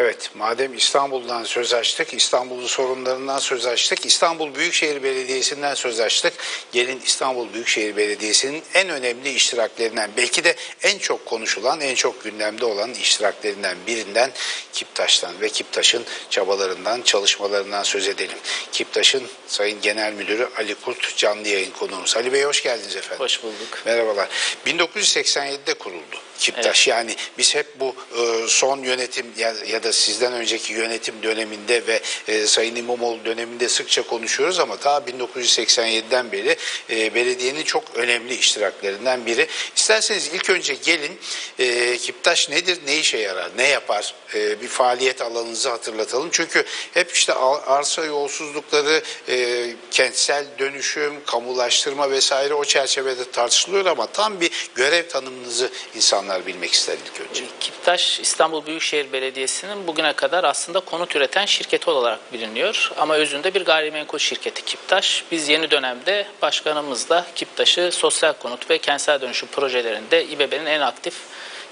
Evet, madem İstanbul'dan söz açtık, İstanbul'un sorunlarından söz açtık, İstanbul Büyükşehir Belediyesi'nden söz açtık. Gelin İstanbul Büyükşehir Belediyesi'nin en önemli iştiraklerinden, belki de en çok konuşulan, en çok gündemde olan iştiraklerinden birinden Kiptaş'tan ve Kiptaş'ın çabalarından, çalışmalarından söz edelim. Kiptaş'ın Sayın Genel Müdürü Ali Kurt canlı yayın konuğumuz. Ali Bey hoş geldiniz efendim. Hoş bulduk. Merhabalar. 1987'de kuruldu Kiptaş. Yani biz hep bu e, son yönetim ya, ya da sizden önceki yönetim döneminde ve e, Sayın İmamoğlu döneminde sıkça konuşuyoruz ama ta 1987'den beri e, belediyenin çok önemli iştiraklerinden biri. İsterseniz ilk önce gelin e, Kiptaş nedir, ne işe yarar, ne yapar e, bir faaliyet alanınızı hatırlatalım. Çünkü hep işte arsa yolsuzlukları, e, kentsel dönüşüm, kamulaştırma vesaire o çerçevede tartışılıyor ama tam bir görev tanımınızı insanlar bilmek ister önce. Kiptaş İstanbul Büyükşehir Belediyesi'nin bugüne kadar aslında konut üreten şirketi olarak biliniyor. Ama özünde bir gayrimenkul şirketi Kiptaş. Biz yeni dönemde başkanımızla Kiptaş'ı sosyal konut ve kentsel dönüşüm projelerinde İBB'nin en aktif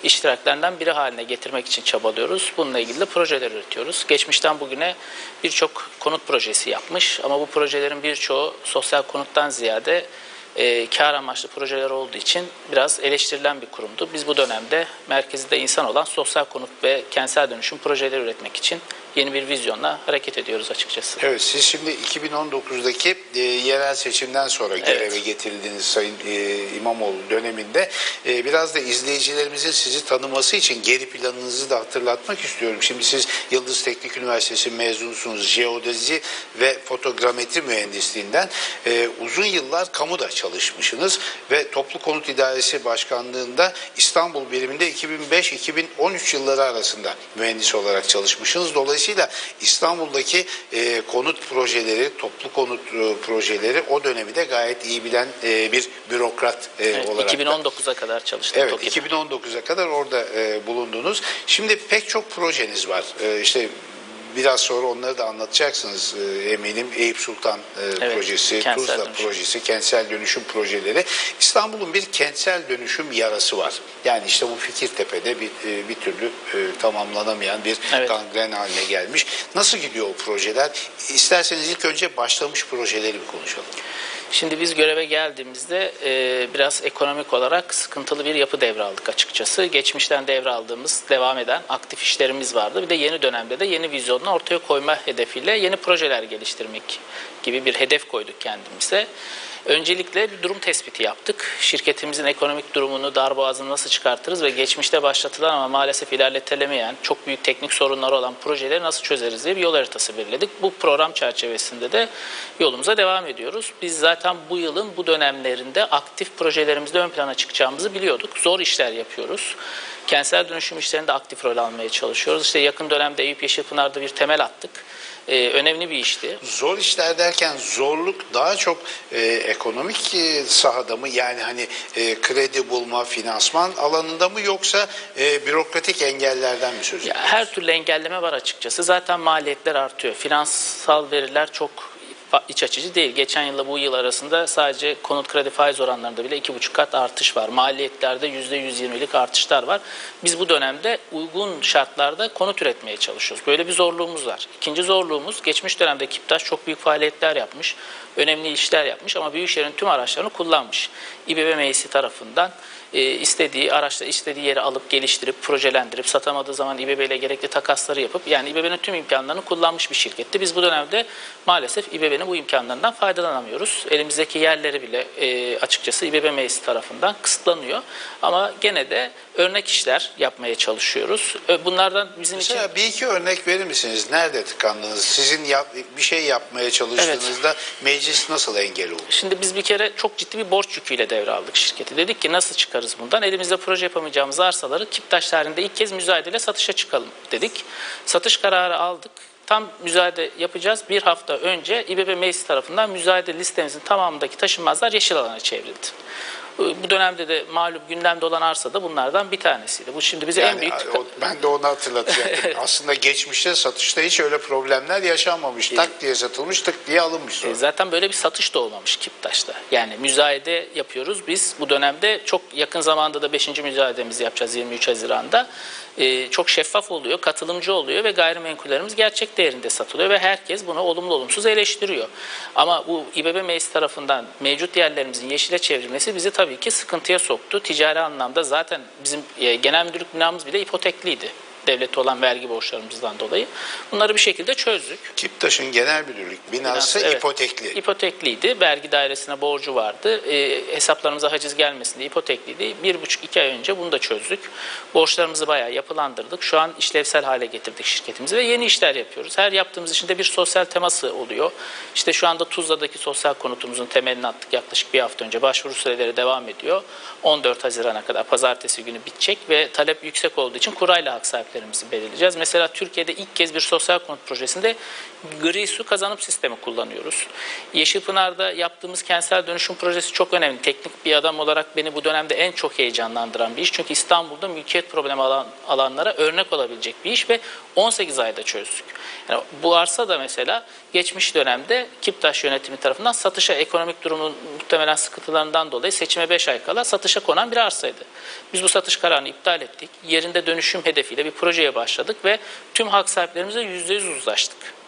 iştiraklerinden biri haline getirmek için çabalıyoruz. Bununla ilgili de projeler üretiyoruz. Geçmişten bugüne birçok konut projesi yapmış ama bu projelerin birçoğu sosyal konuttan ziyade e, kar amaçlı projeler olduğu için biraz eleştirilen bir kurumdu. Biz bu dönemde merkezinde insan olan sosyal konut ve kentsel dönüşüm projeleri üretmek için yeni bir vizyonla hareket ediyoruz açıkçası. Evet siz şimdi 2019'daki e, yerel seçimden sonra göreve getirildiğiniz Sayın e, İmamoğlu döneminde e, biraz da izleyicilerimizin sizi tanıması için geri planınızı da hatırlatmak istiyorum. Şimdi siz Yıldız Teknik Üniversitesi mezunusunuz. Jeodezi ve fotogrametri mühendisliğinden e, uzun yıllar kamuda çalışmışsınız ve Toplu Konut İdaresi Başkanlığında İstanbul biriminde 2005-2013 yılları arasında mühendis olarak çalışmışsınız. Dolayısıyla İstanbul'daki e, konut projeleri, toplu konut e, projeleri o dönemi de gayet iyi bilen e, bir bürokrat e, Evet, olarak. da- 2019'a kadar çalıştım Evet, TOKİ'de. 2019'a kadar orada e, bulundunuz. Şimdi pek çok projeniz var. E, işte biraz sonra onları da anlatacaksınız e, eminim. Eyüp Sultan e, Evet, projesi, Tuzla dönüşüm. projesi, kentsel dönüşüm projeleri. İstanbul'un bir kentsel dönüşüm yarası var. Yani işte bu Fikirtepe'de bir, e, bir türlü e, tamamlanamayan bir Evet. gangren haline gelmiş. Nasıl gidiyor o projeler? İsterseniz ilk önce başlamış projeleri bir konuşalım. Şimdi biz göreve geldiğimizde e, biraz ekonomik olarak sıkıntılı bir yapı devraldık açıkçası. Geçmişten devraldığımız, devam eden aktif işlerimiz vardı. Bir de yeni dönemde de yeni vizyonunu ortaya koyma hedefiyle yeni projeler geliştirmek gibi bir hedef koyduk kendimize. Öncelikle bir durum tespiti yaptık. Şirketimizin ekonomik durumunu, darboğazını nasıl çıkartırız ve geçmişte başlatılan ama maalesef ilerletilemeyen, çok büyük teknik sorunları olan projeleri nasıl çözeriz diye bir yol haritası belirledik. Bu program çerçevesinde de yolumuza devam ediyoruz. Biz zaten bu yılın bu dönemlerinde aktif projelerimizde ön plana çıkacağımızı biliyorduk. Zor işler yapıyoruz. Kentsel dönüşüm işlerinde aktif rol almaya çalışıyoruz. İşte yakın dönemde Eyüp Yeşilpınar'da bir temel attık. Ee, önemli bir işti. Zor işler derken zorluk daha çok e, ekonomik e, sahada mı yani hani e, kredi bulma, finansman alanında mı yoksa e, bürokratik engellerden mi söz ediyoruz? her türlü engelleme var açıkçası. Zaten maliyetler artıyor. Finansal veriler çok iç açıcı değil. Geçen yılla bu yıl arasında sadece konut kredi faiz oranlarında bile iki buçuk kat artış var. Maliyetlerde yüzde 120'lik artışlar var. Biz bu dönemde uygun şartlarda konut üretmeye çalışıyoruz. Böyle bir zorluğumuz var. İkinci zorluğumuz geçmiş dönemde Kiptaş çok büyük faaliyetler yapmış. Önemli işler yapmış ama Büyükşehir'in tüm araçlarını kullanmış. İBB Meclisi tarafından e, istediği araçla istediği yere alıp geliştirip projelendirip satamadığı zaman İBB ile gerekli takasları yapıp yani İBB'nin tüm imkanlarını kullanmış bir şirketti. Biz bu dönemde maalesef İBB'nin bu imkanlarından faydalanamıyoruz. Elimizdeki yerleri bile e, açıkçası İBB meclisi tarafından kısıtlanıyor. Ama gene de örnek işler yapmaya çalışıyoruz. Ö, Bunlardan bizim için Mesela bir iki örnek verir misiniz? Nerede tıkandınız? Sizin yap- bir şey yapmaya çalıştığınızda meclis nasıl engel oldu? Şimdi biz bir kere çok ciddi bir borç yüküyle devraldık şirketi. Dedik ki nasıl çıkarız bundan? Elimizde proje yapamayacağımız arsaları Kiptaş tarihinde ilk kez müzayedele satışa çıkalım dedik. Satış kararı aldık. Tam müzayede yapacağız. Bir hafta önce İBB Meclisi tarafından müzayede listemizin tamamındaki taşınmazlar yeşil alana çevrildi. Bu dönemde de malum gündemde olan arsa da bunlardan bir tanesiydi. Bu şimdi bize en Yani büyük o- ben de onu hatırlatacaktım. Aslında geçmişte satışta hiç öyle problemler yaşanmamış. Tak diye satılmış, tık diye alınmış sonra. E, Zaten böyle bir satış da olmamış Kiptaş'ta. Yani müzayede yapıyoruz biz. Bu dönemde çok yakın zamanda da 5. müzayedemizi yapacağız 23 Haziran'da. E, çok şeffaf oluyor, katılımcı oluyor ve gayrimenkullerimiz gerçek değerinde satılıyor ve herkes bunu olumlu olumsuz eleştiriyor. Ama bu İBB Meclisi tarafından mevcut yerlerimizin yeşile çevrilmesi bizi tabii ki sıkıntıya soktu. Ticari anlamda zaten bizim e, genel müdürlük binamız bile ipotekliydi. Devlete olan vergi borçlarımızdan dolayı. Bunları bir şekilde çözdük. Kiptaş'ın genel müdürlük binası, Binası, evet. ipotekli. İpotekliydi. Vergi dairesine borcu vardı. E, hesaplarımıza haciz gelmesin diye ipotekliydi. Bir buçuk iki ay önce bunu da çözdük. Borçlarımızı bayağı yapılandırdık. Şu an işlevsel hale getirdik şirketimizi ve yeni işler yapıyoruz. Her yaptığımız işin de bir sosyal teması oluyor. İşte şu anda Tuzla'daki sosyal konutumuzun temelini attık yaklaşık bir hafta önce. Başvuru süreleri devam ediyor. 14 Haziran'a kadar pazartesi günü bitecek ve talep yüksek olduğu için kurayla hak sahiplerimizi belirleyeceğiz. Mesela Türkiye'de ilk kez bir sosyal konut projesinde gri su kazanım sistemi kullanıyoruz. Yeşilpınar'da yaptığımız kentsel dönüşüm projesi çok önemli. Teknik bir adam olarak beni bu dönemde en çok heyecanlandıran bir iş. Çünkü İstanbul'da mülkiyet problemi alan, alanlara örnek olabilecek bir iş ve 18 ayda çözdük. Yani bu arsa da mesela geçmiş dönemde Kiptaş yönetimi tarafından satışa ekonomik durumun muhtemelen sıkıntılarından dolayı seçime 5 ay kala satışa konan bir arsaydı. Biz bu satış kararını iptal ettik. Yerinde dönüşüm hedefiyle bir projeye başladık ve tüm hak sahiplerimize %100 uzlaştık.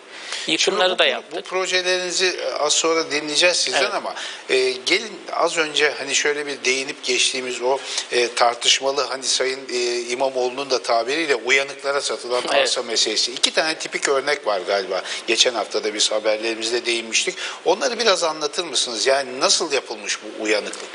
Yıkımları bu, da yaptık. Bu projelerinizi az sonra dinleyeceğiz sizden Evet. ama e, gelin az önce hani şöyle bir değinip geçtiğimiz o e, tartışmalı hani Sayın e, İmamoğlu'nun da tabiriyle uyanıklara satılan Evet. arsa meselesi. İki tane tipik örnek var galiba. Geçen hafta da biz haberlerimizde değinmiştik. Onları biraz anlatır mısınız? Yani nasıl yapılmış bu uyanıklık?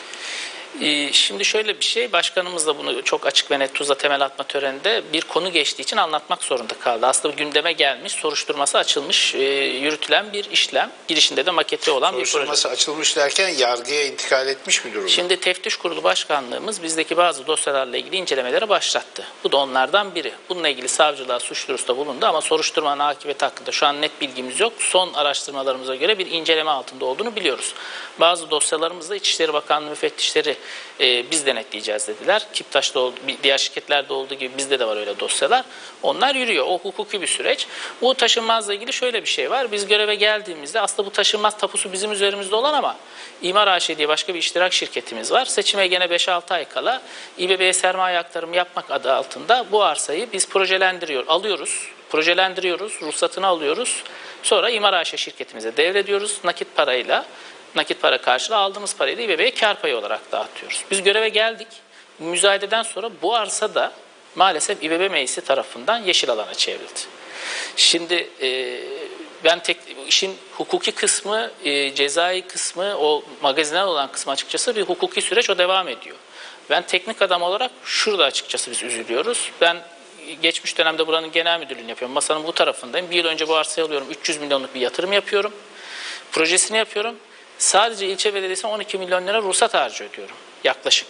Ee, Şimdi şöyle bir şey, başkanımız da bunu çok açık ve net tuzla temel atma töreninde bir konu geçtiği için anlatmak zorunda kaldı. Aslında gündeme gelmiş, soruşturması açılmış, e, yürütülen bir işlem. Girişinde de maketi olan bir proje. Soruşturması açılmış derken yargıya intikal etmiş bir durum. Şimdi Teftiş Kurulu Başkanlığımız bizdeki bazı dosyalarla ilgili incelemelere başlattı. Bu da onlardan biri. Bununla ilgili savcılığa suç duyurusunda bulundu ama soruşturmanın akıbeti hakkında şu an net bilgimiz yok. Son araştırmalarımıza göre bir inceleme altında olduğunu biliyoruz. Bazı dosyalarımızda İçişleri Bakanlığı müfettişleri e, biz denetleyeceğiz dediler. Kiptaş'ta oldu, diğer şirketlerde olduğu gibi bizde de var öyle dosyalar. Onlar yürüyor. O hukuki bir süreç. Bu taşınmazla ilgili şöyle bir şey var. Biz göreve geldiğimizde aslında bu taşınmaz tapusu bizim üzerimizde olan ama İmar AŞ diye başka bir iştirak şirketimiz var. Seçime gene 5-6 ay kala İBB'ye sermaye aktarımı yapmak adı altında bu arsayı biz projelendiriyor, alıyoruz. Projelendiriyoruz, ruhsatını alıyoruz. Sonra İmar AŞ şirketimize devrediyoruz nakit parayla. Nakit para karşılığı aldığımız parayı da İBB'ye kar payı olarak dağıtıyoruz. Biz göreve geldik. Müzayededen sonra bu arsa da maalesef İBB meclisi tarafından yeşil alana çevrildi. Şimdi e, ben tek işin hukuki kısmı, e, cezai kısmı, o magazinel olan kısmı açıkçası bir hukuki süreç o devam ediyor. Ben teknik adam olarak şurada açıkçası biz üzülüyoruz. Ben geçmiş dönemde buranın genel müdürlüğünü yapıyorum. Masanın bu tarafındayım. Bir yıl önce bu arsayı alıyorum. 300 milyonluk bir yatırım yapıyorum. Projesini yapıyorum. Sadece ilçe belediyesine 12 milyon lira ruhsat harcı ödüyorum. Yaklaşık.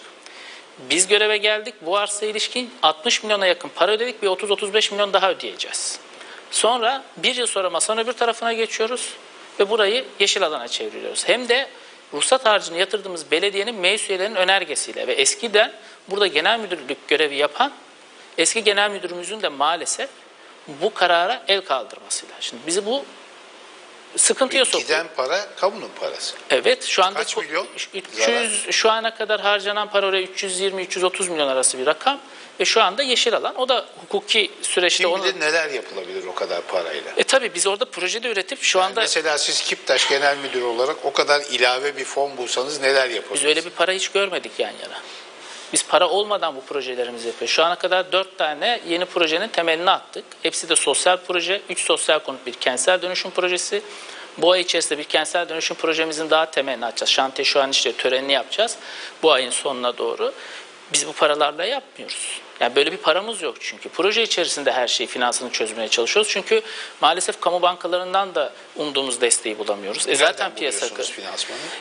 Biz göreve geldik. Bu arsaya ilişkin 60 milyona yakın para ödedik. Bir 30-35 milyon daha ödeyeceğiz. Sonra bir yıl sonra masanın öbür tarafına geçiyoruz ve burayı yeşil alana çeviriyoruz. Hem de ruhsat harcını yatırdığımız belediyenin meclis üyelerinin önergesiyle ve eskiden burada genel müdürlük görevi yapan eski genel müdürümüzün de maalesef bu karara el kaldırmasıyla. Şimdi bizi bu sıkıntıya soktu. Giden para kamunun parası. Evet şu anda Kaç milyon 300 şu ana kadar harcanan para oraya 320-330 milyon arası bir rakam ve şu anda yeşil alan. O da hukuki süreçte Kim onu neler yapılabilir o kadar parayla. e tabii biz orada projede üretip şu anda Mesela siz Kiptaş Genel Müdürü olarak o kadar ilave bir fon bulsanız neler biz yapabilirsiniz? öyle bir para hiç görmedik yan yana. Biz para olmadan bu projelerimizi yapıyoruz. Şu ana kadar dört tane yeni projenin temelini attık. Hepsi de sosyal proje. Üç sosyal konut bir kentsel dönüşüm projesi. Bu ay içerisinde bir kentsel dönüşüm projemizin daha temelini atacağız. Şantiye şu an işte törenini yapacağız. Bu ayın sonuna doğru. Biz bu paralarla yapmıyoruz. Yani böyle bir paramız yok çünkü. Proje içerisinde her şeyi finansını çözmeye çalışıyoruz. Çünkü maalesef kamu bankalarından da umduğumuz desteği bulamıyoruz. E zaten piyasa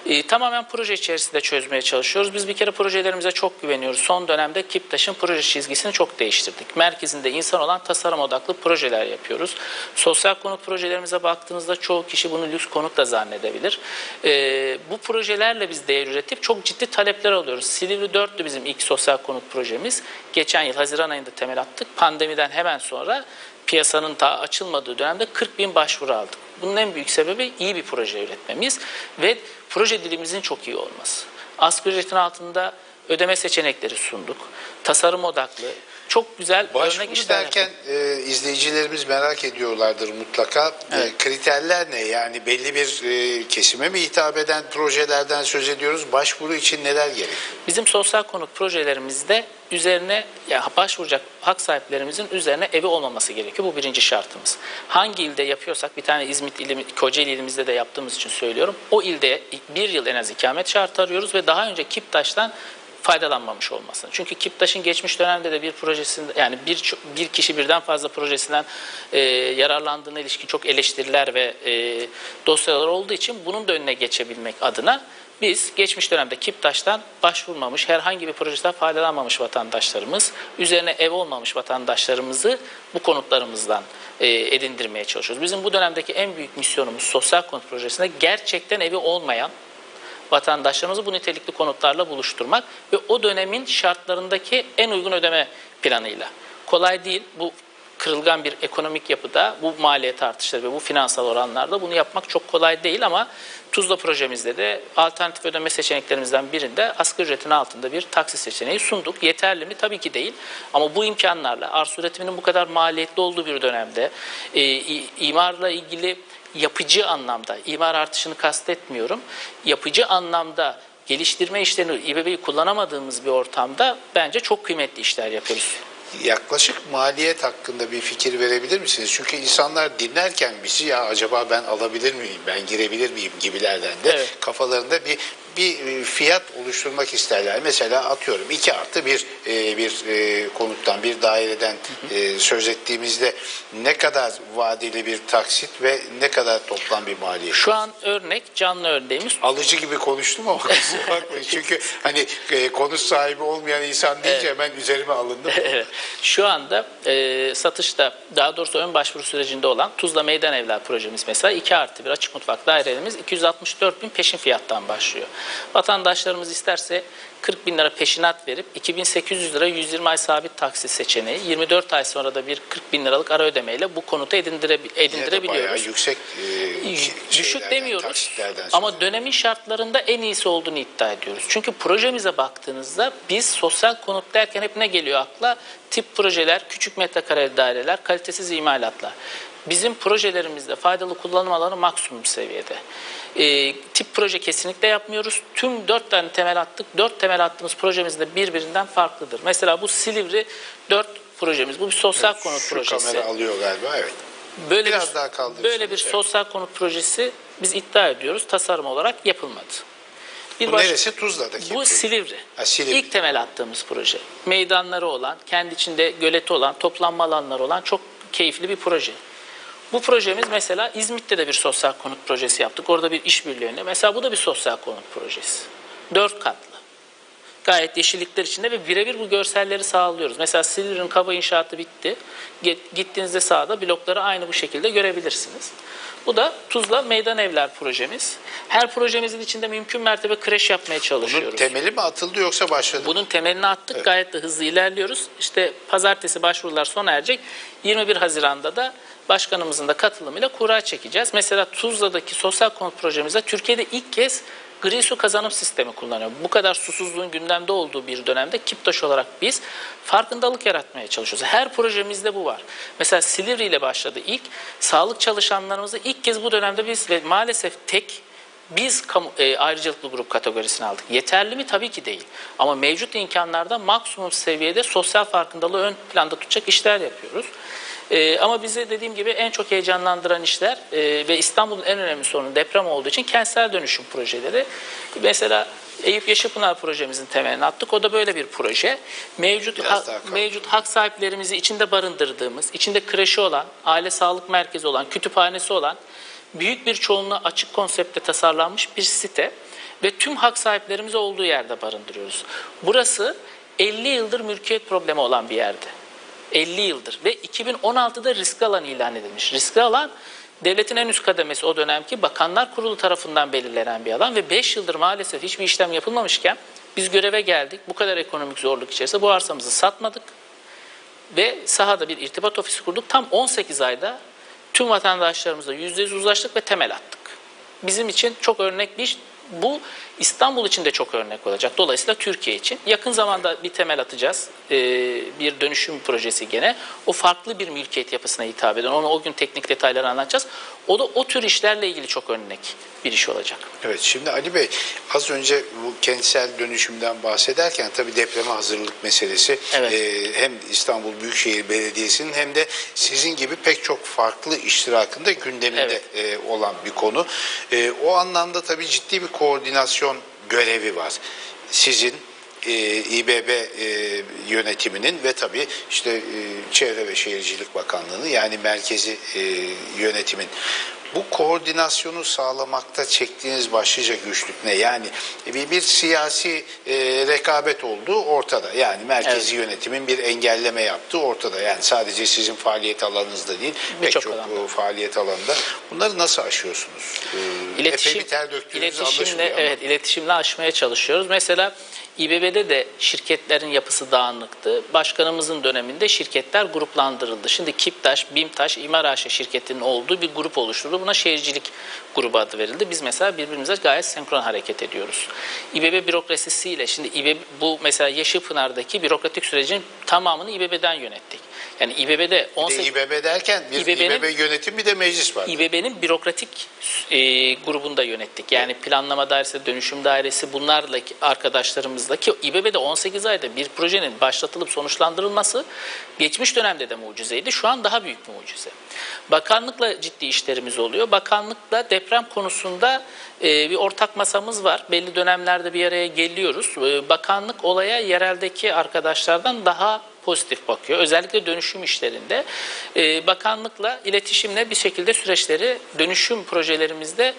e, tamamen proje içerisinde çözmeye çalışıyoruz. Biz bir kere projelerimize çok güveniyoruz. Son dönemde Kiptaş'ın proje çizgisini çok değiştirdik. Merkezinde insan olan tasarım odaklı projeler yapıyoruz. Sosyal konut projelerimize baktığınızda çoğu kişi bunu lüks konut da zannedebilir. E, bu projelerle biz değer üretip çok ciddi talepler alıyoruz. Silivri 4'tü bizim ilk sosyal konut projemiz. Geçen yıl Haziran ayında temel attık. Pandemiden hemen sonra piyasanın daha açılmadığı dönemde 40 bin başvuru aldık. Bunun en büyük sebebi iyi bir proje üretmemiz ve proje dilimizin çok iyi olması. Asgari ücretin altında ödeme seçenekleri sunduk. Tasarım odaklı, çok güzel örnek Başvuru işler derken e, izleyicilerimiz merak ediyorlardır mutlaka. E, kriterler ne? Yani belli bir e, kesime mi hitap eden projelerden söz ediyoruz? Başvuru için neler gerekiyor? Bizim sosyal konut projelerimizde üzerine ya başvuracak hak sahiplerimizin üzerine evi olmaması gerekiyor. Bu birinci şartımız. Hangi ilde yapıyorsak bir tane İzmit ili, Kocaeli ilimizde de yaptığımız için söylüyorum. O ilde bir yıl en az ikamet şartı arıyoruz ve daha önce Kiptaş'tan faydalanmamış olmasını. Çünkü Kiptaş'ın geçmiş dönemde de bir projesinde yani bir bir kişi birden fazla projesinden e, yararlandığına ilişkin çok eleştiriler ve e, dosyalar olduğu için bunun da önüne geçebilmek adına biz geçmiş dönemde Kiptaş'tan başvurmamış, herhangi bir projeden faydalanmamış vatandaşlarımız, üzerine ev olmamış vatandaşlarımızı bu konutlarımızdan e, edindirmeye çalışıyoruz. Bizim bu dönemdeki en büyük misyonumuz sosyal konut projesinde gerçekten evi olmayan vatandaşlarımızı bu nitelikli konutlarla buluşturmak ve o dönemin şartlarındaki en uygun ödeme planıyla. Kolay değil. Bu kırılgan bir ekonomik yapıda bu maliyet artışları ve bu finansal oranlarda bunu yapmak çok kolay değil ama Tuzla projemizde de alternatif ödeme seçeneklerimizden birinde asgari ücretin altında bir taksi seçeneği sunduk. Yeterli mi? Tabii ki değil. Ama bu imkanlarla arsa üretiminin bu kadar maliyetli olduğu bir dönemde e, imarla ilgili yapıcı anlamda, imar artışını kastetmiyorum, yapıcı anlamda geliştirme işlerini İBB'yi kullanamadığımız bir ortamda bence çok kıymetli işler yapıyoruz. Yaklaşık maliyet hakkında bir fikir verebilir misiniz? Çünkü insanlar dinlerken bizi ya acaba ben alabilir miyim, ben girebilir miyim gibilerden de Evet. kafalarında bir bir e, fiyat oluşturmak isterler. Mesela atıyorum 2 artı bir e, bir e, konuttan, bir daireden söz ettiğimizde ne kadar vadeli bir taksit ve ne kadar toplam bir maliyet? Şu an örnek, canlı örneğimiz alıcı gibi konuştum ama kusura bakmayın. Çünkü hani konut sahibi olmayan insan deyince hemen üzerime alındım. Evet. Şu anda e, satışta daha doğrusu ön başvuru sürecinde olan Tuzla Meydan Evler projemiz mesela 2 artı bir açık mutfak dairelerimiz 264 bin peşin fiyattan başlıyor. Vatandaşlarımız isterse 40 bin lira peşinat verip 2800 lira 120 ay sabit taksit seçeneği 24 ay sonra da bir 40 bin liralık ara ödemeyle bu konutu edindire, Yine de edindirebiliyoruz. yüksek e, Düşük şeylerden, demiyoruz ama dönemin şartlarında en iyisi olduğunu iddia ediyoruz. Çünkü projemize baktığınızda biz sosyal konut derken hep ne geliyor akla? Tip projeler, küçük metrekareli daireler, kalitesiz imalatlar. Bizim projelerimizde faydalı kullanım alanı maksimum seviyede. Ee, tip proje kesinlikle yapmıyoruz. Tüm dört tane temel attık. Dört temel attığımız projemiz de birbirinden farklıdır. Mesela bu Silivri dört projemiz. Bu bir sosyal konut Şu projesi. kamera alıyor galiba evet. Böyle Biraz bir, daha kaldırırsınız, Böyle bir evet. sosyal konut projesi biz iddia ediyoruz tasarım olarak yapılmadı. Bir Bu baş- neresi? Tuzla'daki. Bu. Silivri. Ha, Silivri. İlk temel attığımız proje. Meydanları olan, kendi içinde göleti olan, toplanma alanları olan çok keyifli bir proje. Bu projemiz mesela İzmit'te de bir sosyal konut projesi yaptık. Orada bir işbirliğiyle. Mesela bu da bir sosyal konut projesi. Dört katlı. Gayet yeşillikler içinde ve birebir bu görselleri sağlıyoruz. Mesela Silivri'nin kaba inşaatı bitti. Git- Gittiğinizde sağda blokları aynı bu şekilde görebilirsiniz. Bu da Tuzla Meydan Evler projemiz. Her projemizin içinde mümkün mertebe kreş yapmaya Bunun çalışıyoruz. temeli mi atıldı yoksa başladı? mı? Bunun temelini attık. Gayet de hızlı ilerliyoruz. İşte pazartesi başvurular sona erecek. 21 Haziran'da da başkanımızın da katılımıyla kura çekeceğiz. Mesela Tuzla'daki sosyal konut projemizde Türkiye'de ilk kez gri su kazanım sistemi kullanıyor. Bu kadar susuzluğun gündemde olduğu bir dönemde Kiptaş olarak biz farkındalık yaratmaya çalışıyoruz. Her projemizde bu var. Mesela Silivri ile başladı ilk. Sağlık çalışanlarımızı ilk kez bu dönemde biz ve maalesef tek Biz kamu, e, ayrıcalıklı grup kategorisine aldık. Yeterli mi? Tabii ki değil. Ama mevcut imkanlarda maksimum seviyede sosyal farkındalığı ön planda tutacak işler yapıyoruz. E, ama bize dediğim gibi en çok heyecanlandıran işler e, ve İstanbul'un en önemli sorunu deprem olduğu için kentsel dönüşüm projeleri. Mesela Eyüp Yeşilpınar projemizin temelini attık. O da böyle bir proje. Mevcut ha- mevcut hak sahiplerimizi içinde barındırdığımız, içinde kreşi olan, aile sağlık merkezi olan, kütüphanesi olan büyük bir çoğunluğa açık konsepte tasarlanmış bir site ve tüm hak sahiplerimizi olduğu yerde barındırıyoruz. Burası 50 yıldır mülkiyet problemi olan bir yerde. 50 yıldır ve 2016'da riskli alan ilan edilmiş. Riskli alan devletin en üst kademesi o dönemki Bakanlar Kurulu tarafından belirlenen bir alan ve 5 yıldır maalesef hiçbir işlem yapılmamışken biz göreve geldik. Bu kadar ekonomik zorluk içerisinde bu arsamızı satmadık ve sahada bir irtibat ofisi kurduk. Tam 18 ayda tüm vatandaşlarımızla %100 uzlaştık ve temel attık. Bizim için çok örnek bir iş. Bu İstanbul için de çok örnek olacak. Dolayısıyla Türkiye için. Yakın zamanda bir temel atacağız. Ee, bir dönüşüm projesi gene. O farklı bir mülkiyet yapısına hitap eden. Onu o gün teknik detayları anlatacağız. O da o tür işlerle ilgili çok örnek bir iş olacak. Evet şimdi Ali Bey az önce bu kentsel dönüşümden bahsederken tabii depreme hazırlık meselesi Evet. e, hem İstanbul Büyükşehir Belediyesi'nin hem de sizin gibi pek çok farklı iştirakında gündeminde e, olan bir konu. E, o anlamda tabii ciddi bir koordinasyon görevi var. Sizin e, İBB e, yönetiminin ve tabii işte e, Çevre ve Şehircilik Bakanlığı'nın yani merkezi e, yönetimin bu koordinasyonu sağlamakta çektiğiniz başlıca güçlük ne? Yani bir, bir siyasi e, rekabet olduğu ortada. Yani merkezi yönetimin bir engelleme yaptığı ortada. Yani sadece sizin faaliyet alanınızda değil, pek Birçok çok alanda. e, faaliyet alanında. Bunları nasıl aşıyorsunuz? E, İletişim, epey bir ter döktüğünüz iletişimle, evet, iletişimle aşmaya çalışıyoruz. Mesela İBB'de de şirketlerin yapısı dağınıktı. Başkanımızın döneminde şirketler gruplandırıldı. Şimdi Kiptaş, Bimtaş, İmar AŞ şirketinin olduğu bir grup oluşturuldu. Buna şehircilik grubu adı verildi. Biz mesela birbirimize gayet senkron hareket ediyoruz. İBB bürokrasisiyle şimdi İBB, bu mesela Yeşilpınar'daki bürokratik sürecin tamamını İBB'den yönettik. Yani İBB'de Bir de 18 İBB derken bir İBB'nin İBB yönetim bir de meclis var. İBB'nin bürokratik e, grubunu da yönettik. Yani planlama dairesi, dönüşüm dairesi bunlarla arkadaşlarımızla ki İBB'de 18 ayda bir projenin başlatılıp sonuçlandırılması geçmiş dönemde de mucizeydi. Şu an daha büyük bir mucize. Bakanlıkla ciddi işlerimiz oluyor. Bakanlıkla deprem konusunda e, bir ortak masamız var. Belli dönemlerde bir araya geliyoruz. E, bakanlık olaya yereldeki arkadaşlardan daha pozitif bakıyor. Özellikle dönüşüm işlerinde e, bakanlıkla iletişimle bir şekilde süreçleri dönüşüm projelerimizde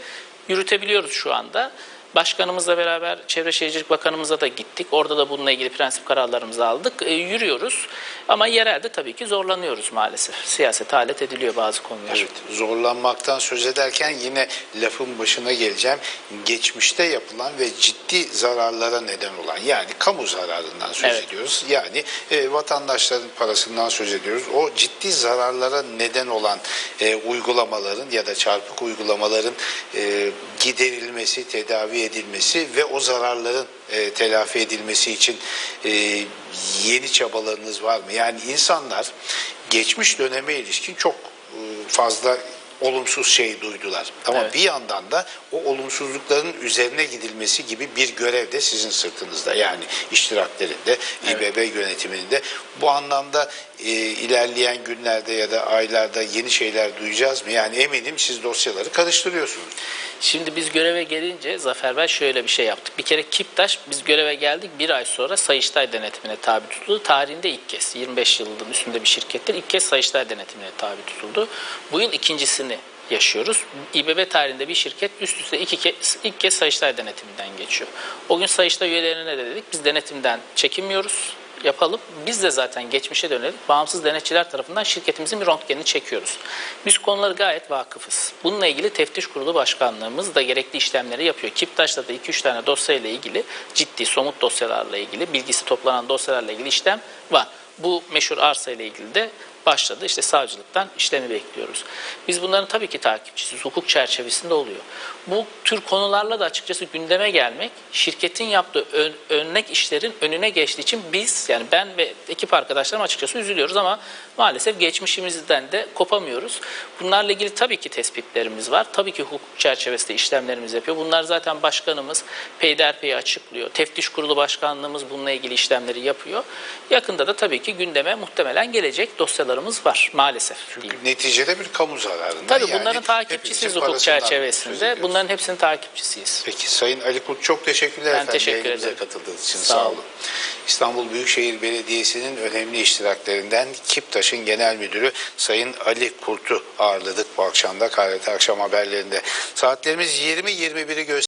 yürütebiliyoruz şu anda. Başkanımızla beraber Çevre Şehircilik Bakanımıza da gittik. Orada da bununla ilgili prensip kararlarımızı aldık. E, yürüyoruz ama yerelde tabii ki zorlanıyoruz maalesef. Siyaset alet ediliyor bazı konular. Evet, zorlanmaktan söz ederken yine lafın başına geleceğim. Geçmişte yapılan ve ciddi zararlara neden olan yani kamu zararından söz Evet. ediyoruz. Yani e, vatandaşların parasından söz ediyoruz. O ciddi zararlara neden olan e, uygulamaların ya da çarpık uygulamaların e, giderilmesi, tedavi edilmesi ve o zararların e, telafi edilmesi için e, yeni çabalarınız var mı? Yani insanlar geçmiş döneme ilişkin çok e, fazla olumsuz şey duydular. Ama Evet. bir yandan da o olumsuzlukların üzerine gidilmesi gibi bir görev de sizin sırtınızda. Yani iştiraklerinde, İBB yönetiminde. Bu anlamda e, ilerleyen günlerde ya da aylarda yeni şeyler duyacağız mı? Yani eminim siz dosyaları karıştırıyorsunuz. Şimdi biz göreve gelince Zafer Bey şöyle bir şey yaptık. Bir kere Kiptaş biz göreve geldik bir ay sonra Sayıştay denetimine tabi tutuldu. Tarihinde ilk kez 25 yılın üstünde bir şirkettir. ilk kez Sayıştay denetimine tabi tutuldu. Bu yıl ikincisini yaşıyoruz. İBB tarihinde bir şirket üst üste iki kez, ilk kez Sayıştay denetiminden geçiyor. O gün Sayıştay üyelerine de dedik biz denetimden çekinmiyoruz yapalım. Biz de zaten geçmişe dönelik bağımsız denetçiler tarafından şirketimizin bir röntgenini çekiyoruz. Biz konuları gayet vakıfız. Bununla ilgili teftiş kurulu başkanlığımız da gerekli işlemleri yapıyor. Kiptaş'ta da 2-3 tane dosyayla ilgili ciddi somut dosyalarla ilgili bilgisi toplanan dosyalarla ilgili işlem var. Bu meşhur arsa ile ilgili de başladı. İşte savcılıktan işlemi bekliyoruz. Biz bunların tabii ki takipçisiyiz. Hukuk çerçevesinde oluyor. Bu tür konularla da açıkçası gündeme gelmek şirketin yaptığı ön- örnek işlerin önüne geçtiği için biz yani ben ve ekip arkadaşlarım açıkçası üzülüyoruz ama maalesef geçmişimizden de kopamıyoruz. Bunlarla ilgili tabii ki tespitlerimiz var. Tabii ki hukuk çerçevesinde işlemlerimizi yapıyor. Bunlar zaten başkanımız peyderpey açıklıyor. Teftiş kurulu başkanlığımız bununla ilgili işlemleri yapıyor. Yakında da tabii ki gündeme muhtemelen gelecek dosyalarımız var maalesef. diyeyim. Neticede bir kamu zararından Tabii yani bunların takipçisiyiz hukuk çerçevesinde. Bunların hepsinin takipçisiyiz. Peki Sayın Ali Kurt çok teşekkürler Ben efendim. teşekkür ederim. katıldığınız için Sağ sağ, olun. olun. İstanbul Büyükşehir Belediyesi'nin önemli iştiraklerinden Kiptaş'ın genel müdürü Sayın Ali Kurt'u ağırladık bu akşam da KRT Akşam Haberlerinde. Saatlerimiz 20.21'i gösteriyor.